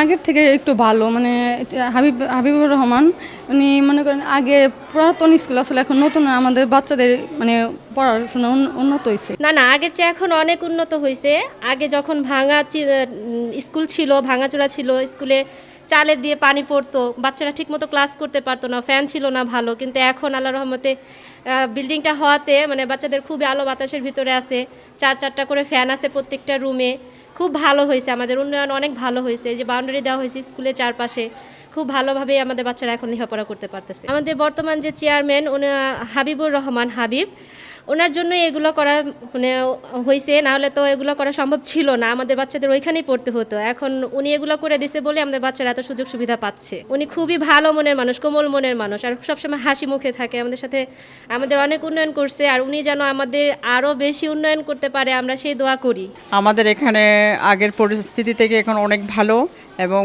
আগের থেকে একটু ভালো মানে হাবিব হাবিবুর রহমান উনি মনে করেন আগে পুরাতন স্কুল আসলে এখন নতুন, আমাদের বাচ্চাদের মানে পড়াশোনা উন্নত হয়েছে না না, আগের চেয়ে এখন অনেক উন্নত হয়েছে আগে যখন ভাঙা স্কুল ছিল, ভাঙাচোরা ছিল, স্কুলে চালের দিয়ে পানি পড়তো, বাচ্চারা ঠিকমতো ক্লাস করতে পারতো না, ফ্যান ছিল না ভালো, কিন্তু এখন আল্লাহ রহমতে বিল্ডিংটা হওয়াতে মানে বাচ্চাদের খুবই আলো বাতাসের ভিতরে আছে, চার চারটা করে ফ্যান আছে প্রত্যেকটা রুমে। খুব ভালো হয়েছে আমাদের উন্নয়ন অনেক ভালো হয়েছে যে বাউন্ডারি দেওয়া হয়েছে স্কুলের চারপাশে। খুব ভালোভাবে আমাদের বাচ্চারা এখন লেখাপড়া করতে পারতেছে। আমাদের বর্তমান যে চেয়ারম্যান, উনি হাবিবুর রহমান হাবিব। ওনার জন্য এগুলো করা মানে হয়েছে নাহলে তো এগুলো করা সম্ভব ছিল না। আমাদের বাচ্চাদের ওইখানেই পড়তে হতো। এখন উনি এগুলো করে দিছে বলে আমাদের বাচ্চারা এত সুযোগ সুবিধা পাচ্ছে। উনি খুবই ভালো মনের মানুষ, কোমল মনের মানুষ আর সবসময় হাসি মুখে থাকে। আমাদের সাথে আমাদের অনেক উন্নয়ন করছে আর উনি যেন আমাদের আরও বেশি উন্নয়ন করতে পারে, আমরা সেই দোয়া করি। আমাদের এখানে আগের পরিস্থিতি থেকে এখন অনেক ভালো। এবং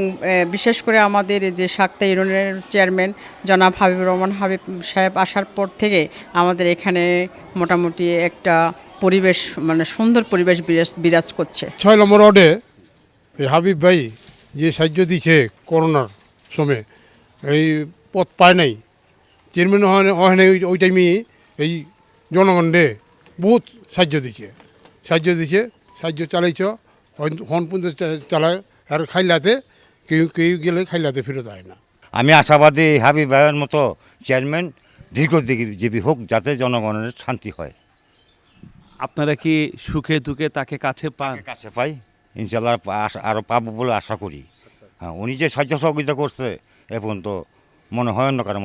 বিশেষ করে আমাদের যে শাক্তা ইউনিয়নের চেয়ারম্যান জনাব হাবিবুর রহমান হাবিব সাহেব আসার পর থেকে আমাদের এখানে মোটামুটি একটা পরিবেশ মানে সুন্দর পরিবেশ বিরাজ করছে। ছয় নম্বর ওয়ার্ডে হাবিব ভাই যে সাহায্য দিছে করোনার সময়, এই পথ পায় নাই। চেয়ারম্যান হয় নাই ওই টাইমে এই জনগণে বহুত সাহায্য দিছে সাহায্য দিছে সাহায্য চালাইছ, হন পর্যন্ত চালায়। আর খাইলাতে কেউ কেউ গেলে খাইলাতে ফেরত হয় না। আমি আশাবাদী হাবি ভাইয়ের মতো চেয়ারম্যান দীর্ঘজীবী হোক যাতে জনগণের শান্তি হয়। আপনারা কি সুখে দুঃখে তাকে কাছে পান? কাছে পাই ইনশাল্লাহ আরও আরও পাবো বলে আশা করি। হ্যাঁ উনি যে সাহায্য সহযোগিতা করছে এখন তো মনে হয় অন্য কারও